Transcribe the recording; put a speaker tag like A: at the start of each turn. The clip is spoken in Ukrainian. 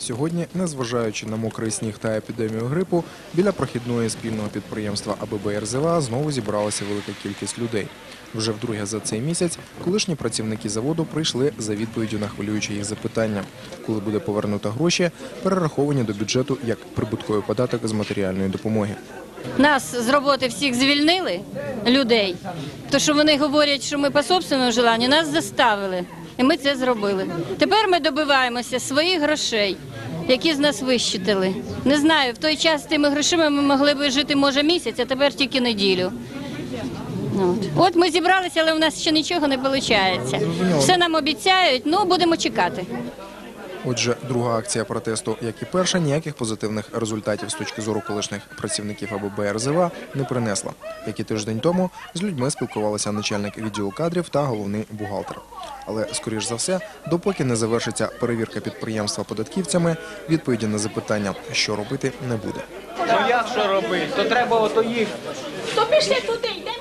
A: Сьогодні, незважаючи на мокрий сніг та епідемію грипу, біля прохідної спільного підприємства АББ РЗВА знову зібралася велика кількість людей. Вже вдруге за цей місяць колишні працівники заводу прийшли за відповіддю на хвилюючі їх запитання, коли буде повернуто гроші, перераховані до бюджету як прибутковий податок з матеріальної допомоги.
B: Нас з роботи всіх звільнили людей. То що вони говорять, що ми по собственному желанню, нас заставили. І ми це зробили. Тепер ми добиваємося своїх грошей, які з нас вищитили. Не знаю, в той час з тими грошима ми могли б жити може місяць, а тепер тільки неділю. От. От ми зібралися, але у нас ще нічого не виходить. Все нам обіцяють, ну будемо чекати.
A: Отже, друга акція протесту, як і перша, ніяких позитивних результатів з точки зору колишніх працівників АББ РЗВА не принесла. Як і тиждень тому з людьми спілкувалися начальник відділу кадрів та головний бухгалтер. Але, скоріш за все, допоки не завершиться перевірка підприємства податківцями, відповіді на запитання, що робити, не буде.
C: Ну як що робити? То треба ото їх
D: То пішли туди, йдемо